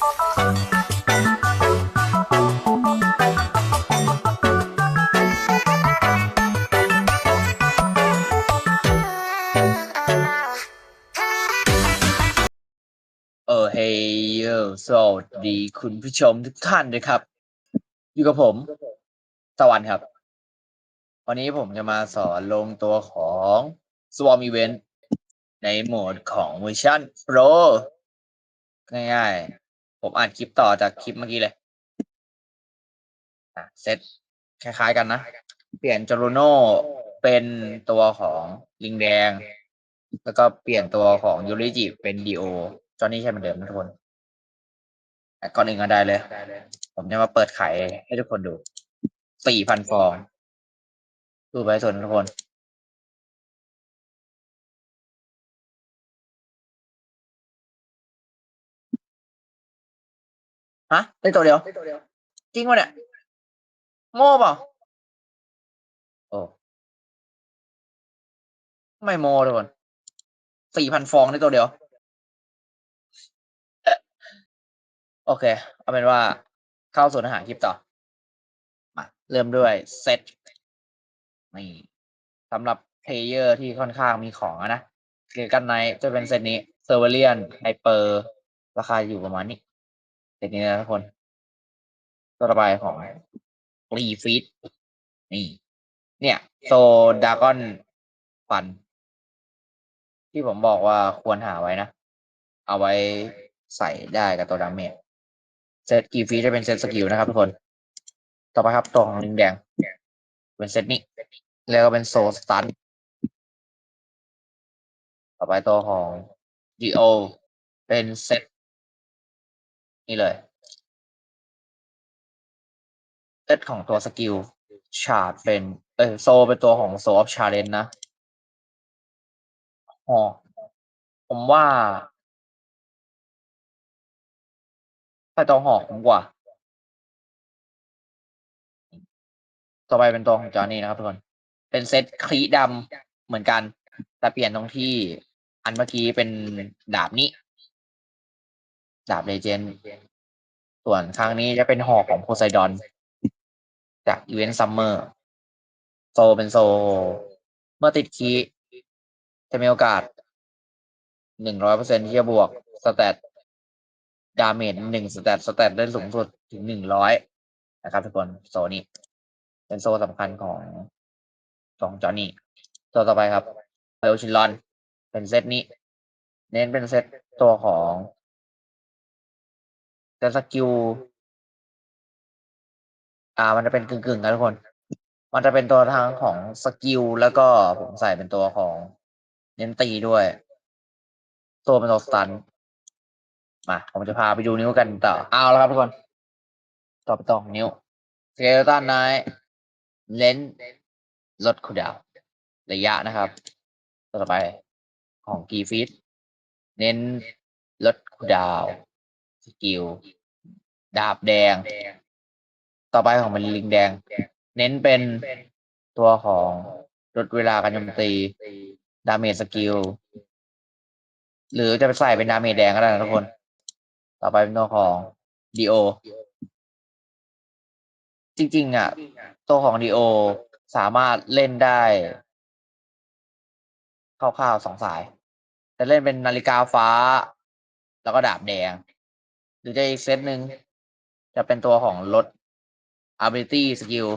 เออเฮ้ยเออสวัสดีคุณผู้ชมทุกท่านด้วยครับ อยู่กับผมตะวันครับ วันนี้ผมจะมาสอนลงตัวของ Swarm Event ในโหมดของเวอร์ชัน Pro ง่าย ผมอ่านคลิปต่อจากคลิปเมื่อกี้เลยอะเซตคล้ายๆกันนะ เปลี่ยนจ o รโนเป็นตัวของลิงแดง แล้วก็เปลี่ยนตัวของยูริจิเป็นดีโอ จอนี่ใช่เหมือนเดิมนะทุกคนอะก่อนอื่นก็ได้เลย ผมจะมาเปิดไขให้ทุกคนดู สี่พันฟอง ดูไปส่วนทุกคน ฮะได้ตัวเดียว จริงวะเนี่ย โง่เปล่าโอ้ไม่โมทุกคนสี่พันฟองได้ตัวเดียว โอเค เอาเป็นว่าเข้าสู่เนื้อหาคลิปต่อ มาเริ่มด้วยเซตนี่สำหรับเพลเยอร์ที่ค่อนข้างมีของอะนะเกียร์กันไนจะเป็นเซตนี้เซอร์เวเลียนไฮเปอร์ ราคาอยู่ประมาณนี้ เซตนี้นะทุกคน ตัวต่อไปของรีฟีดนี่ เนี่ย โซดากอนฟัน ที่ผมบอกว่าควรหาไว้นะ เอาไว้ใส่ได้กับตัวดาเมจเซตกีฟีจะเป็นเซตสกิลนะครับทุกคน ต่อไปครับตัวของลิงแดง เป็นเซตนี้ แล้วก็เป็นโซสตันต่อไปตัวของ Geo เป็นเซต นี่เลยเซตของตัวสกิลชาร์ดเป็น เออโซเป็นตัวของโซออฟชาเลนนะอ๋อผมว่าใส่ตัวหอกผมกว่า ต่อไปเป็นตัวของจอห์นนี่นะครับทุกคน เป็นเซตคลีดำเหมือนกัน แต่เปลี่ยนตรงที่อันเมื่อกี้เป็นดาบนี้ ดาบเลเจนด์ส่วนครั้งนี้จะเป็นหอกของโพไซดอน จากอีเวนต์ซัมเมอร์โซเป็นโซ เมื่อติดคีย์จะมีโอกาสหนึ่งร้อยเปอร์เซ็นที่จะบวกสแตทดาเมจหนึ่งสแตทสแตทได้สูงสุดถึงหนึ่งร้อยนะครับทุกคนโซนี้เป็นโซสำคัญของของจอหนนี่ตัวต่อไปครับเบลชินลอน เป็นเซตนี้ เน้นเป็นเซตตัวของ แต่สกิล อ่า มันจะเป็นกึ่งๆนทุกคน มันจะเป็นตัวทางของสกิลแล้วก็ผมใส่เป็นตัวของเน้นตีด้วย ตัวเป็นตัวสตัน มา ผมจะพาไปดูนิ้วกันต่อ เอาแล้วครับทุกคน ต่อไปต่อของนิ้วสเกลตันไนเลนลดคูดาวระยะนะครับ ต่อไปของกีฟิตเน้นลดคูดาว กิลดาบแดง ต่อไปของมันลิงแดง เน้นเป็นตัวของลดเวลาการโจมตี ดาเมจสกิล หรือจะไปใส่เป็นดาเมจแดงก็ได้นะทุกคน ต่อไปเป็นตัวของดีโอ จริง ๆ อะ ตัวของดีโอสามารถเล่นได้คร่าวๆสองสาย แต่เล่นเป็นนาฬิกาฟ้า แล้วก็ดาบแดง หรือจะอีกเซตหนึ่งจะเป็นตัวของลด ability skill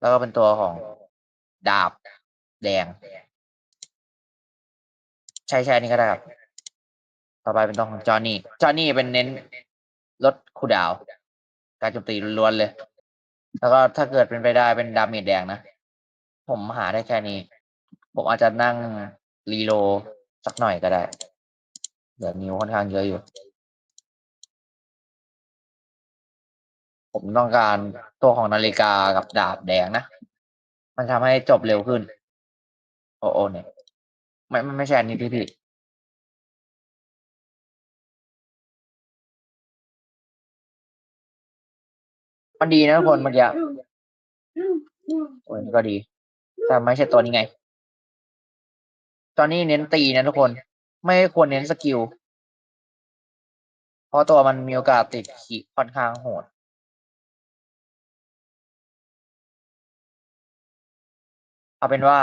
แล้วก็เป็นตัวของดาบแดง ใช่ใช่นี่ก็ได้ครับ ต่อไปเป็นตัวของจอห์นนี่ จอห์นนี่เป็นเน้นลดคูดาว การโจมตีล้วนๆเลย แล้วก็ถ้าเกิดเป็นไปได้เป็นดาเมจแดงนะ ผมหาได้แค่นี้ ผมอาจจะนั่งรีโลสักหน่อยก็ได้ เดี๋ยวนิวค่อนข้างเยอะอยู่ ผมต้องการตัวของนาฬิกากับดาบแดงนะ มันทำให้จบเร็วขึ้น โอ้โอเนี่ยไม่ไม่ไม่ใช่อันนี้พี่พี่มันดีนะทุกคนมื่อกี้โอ้ยนี่ก็ดี แต่ไม่ใช่ตัวนี้ไง ตอนนี้เน้นตีนะทุกคน ไม่ควรเน้นสกิล เพราะตัวมันมีโอกาสติดขีค่อนข้างโหด เอาเป็นว่า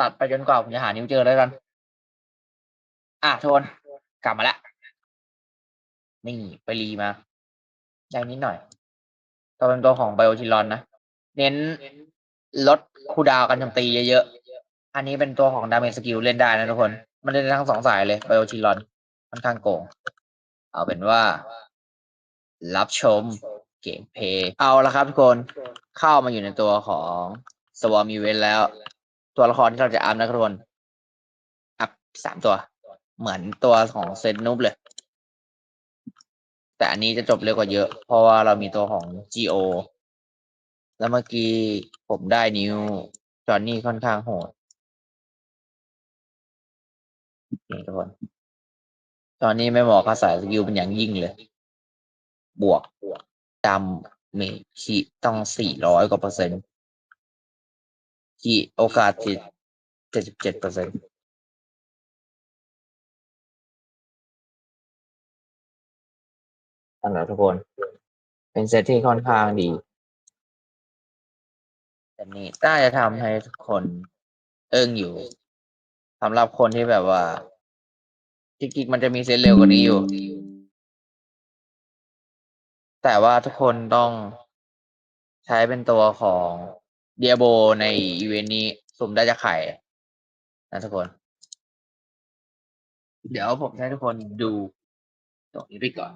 ตัดไปจนกว่าผมจะหานิ้วเจอแล้วกัน อะโทนกลับมาแล้วนี่ไปรีมา ได้นิดหน่อย ตัวเป็นตัวของไบโอทิลอนนะ เน้นลดคูดาวการโจมตีเยอะๆ อันนี้เป็นตัวของดาเมจสกิลเล่นได้นะทุกคน มันเล่นได้ทั้งสองสายเลยไบโอทิลอนค่อนข้างโกง เอาเป็นว่า รับชมเกมเพลย์ เอาละครับทุกคนเข้ามาอยู่ในตัวของ สวอมีเวนแล้ว ตัวละครที่เราจะอัพนะทุกคนอัพสามตัว เหมือนตัวของเซนนุบเลย แต่อันนี้จะจบเร็วกว่าเยอะ เพราะว่าเรามีตัวของ G.O. แล้วเมื่อกี้ผมได้นิวจอห์นนี่ค่อนข้างโหดนี่ทุกคน ตอนนี้ไม่เหมาะกับสายสกิลเป็นอย่างยิ่งเลย บวกดำเมคีต้องสี่ร้อยกว่าเปอร์เซ็นต์ คีโอกาสติดเจ็ดสิบเจ็ดเปอร์เซ็นต์นั่นแหละทุกคน เป็นเซตที่ค่อนข้างดีแต่นี้น่าจะทำให้ทุกคนเอิ้งอยู่สำหรับคนที่แบบว่าจริงๆมันจะมีเซตเร็วกว่านี้อยู่ แต่ว่าทุกคนต้องใช้เป็นตัวของ เดียโบในอีเวนต์นี้สุ่มได้จะไข่นะทุกคน เดี๋ยวผมให้ทุกคนดูตรงนี้ไปก่อน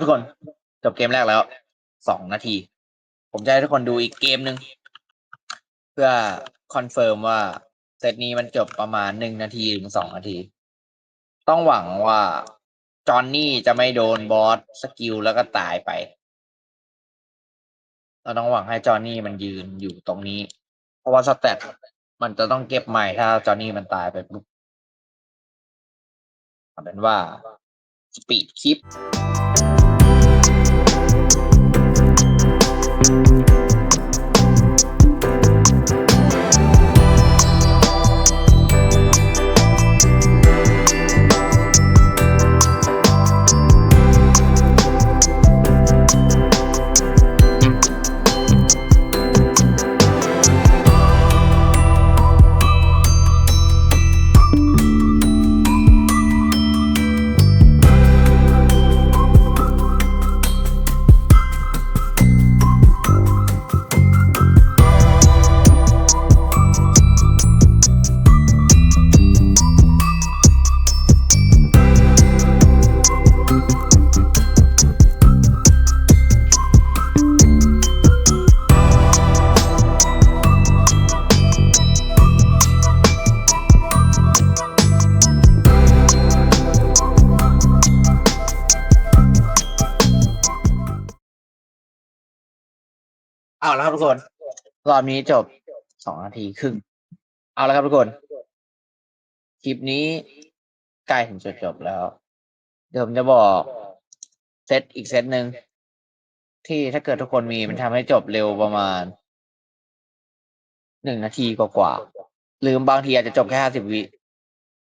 ทุกคน จบเกมแรกแล้วสองนาที ผมจะให้ทุกคนดูอีกเกมหนึ่งเพื่อคอนเฟิร์มว่าเซตนี้มันจบประมาณหนึ่งนาทีถึงสองนาที ต้องหวังว่าจอห์นนี่จะไม่โดนบอสสกิลแล้วก็ตายไป เราต้องหวังให้จอห์นนี่มันยืนอยู่ตรงนี้ เพราะว่าสแตทมันจะต้องเก็บใหม่ถ้าจอห์นนี่มันตายไปปุ๊บเป็นว่าสปีดคลิป เอาแล้วครับทุกคน รอบนี้จบสองนาทีครึ่ง เอาแล้วครับทุกคน คลิปนี้ใกล้ถึงจุดจบแล้ว เดี๋ยวผมจะบอกเซตอีกเซตหนึ่งที่ถ้าเกิดทุกคนมีมันทำให้จบเร็วประมาณหนึ่งนาทีกว่าๆหรือบางทีอาจจะจบแค่ห้าสิบวิ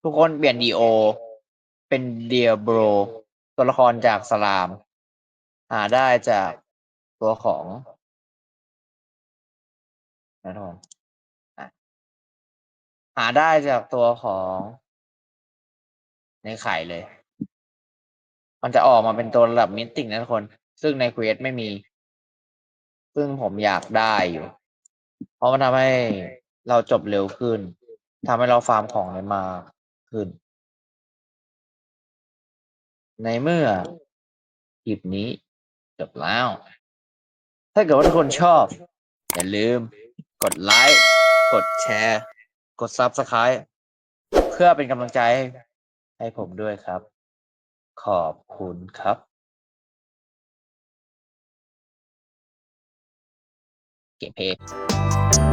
ทุกคนเปลี่ยนดีโอ เป็นเดียโบรตัวละครจากสลาม หาได้จากตัวของ นะทุกคนหาได้จากตัวของในไข่เลย มันจะออกมาเป็นตัวระดับมิตินะทุกคน ซึ่งในเควสไม่มี ซึ่งผมอยากได้อยู่ เพราะมันทำให้เราจบเร็วขึ้นทำให้เราฟาร์มของได้มากขึ้น ในเมื่อคลิปนี้จบแล้ว ถ้าเกิดว่าทุกคนชอบ อย่าลืม กดไลค์ กดแชร์ กดซับสไคร b e เพื่อเป็นกำลังใจให้ผมด้วยครับ ขอบคุณครับ เก็บเพจ